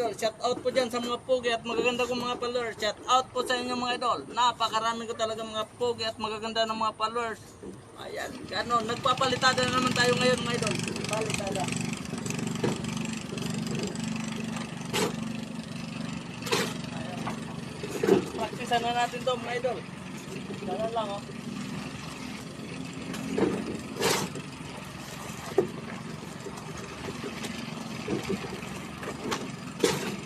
idol. Shout out po dyan sa mga pogi at magaganda kong mga followers. Shout out po sa inyo mga idol. Napakarami ko talaga mga pogi at magaganda ng mga followers. Ayan, gano'n. Nagpapalitada na naman tayo ngayon mga idol. Palitada. Ayan. Practice na natin to mga idol. Ganun lang oh. フフフ。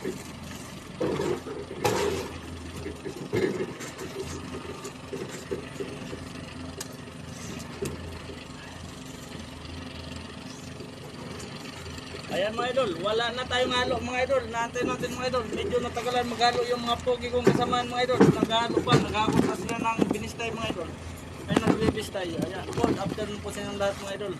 Ayan mga idol, wala na tayong halo mga idol. Naantay natin mga idol. Medyo natagalan maghalo yung mga pogi kong kasamaan mga idol. Naghalo pa, naghakot na sila ng binistay mga idol. Ay nagbibistay. Ayan, good afternoon po sa inyong lahat mga idol.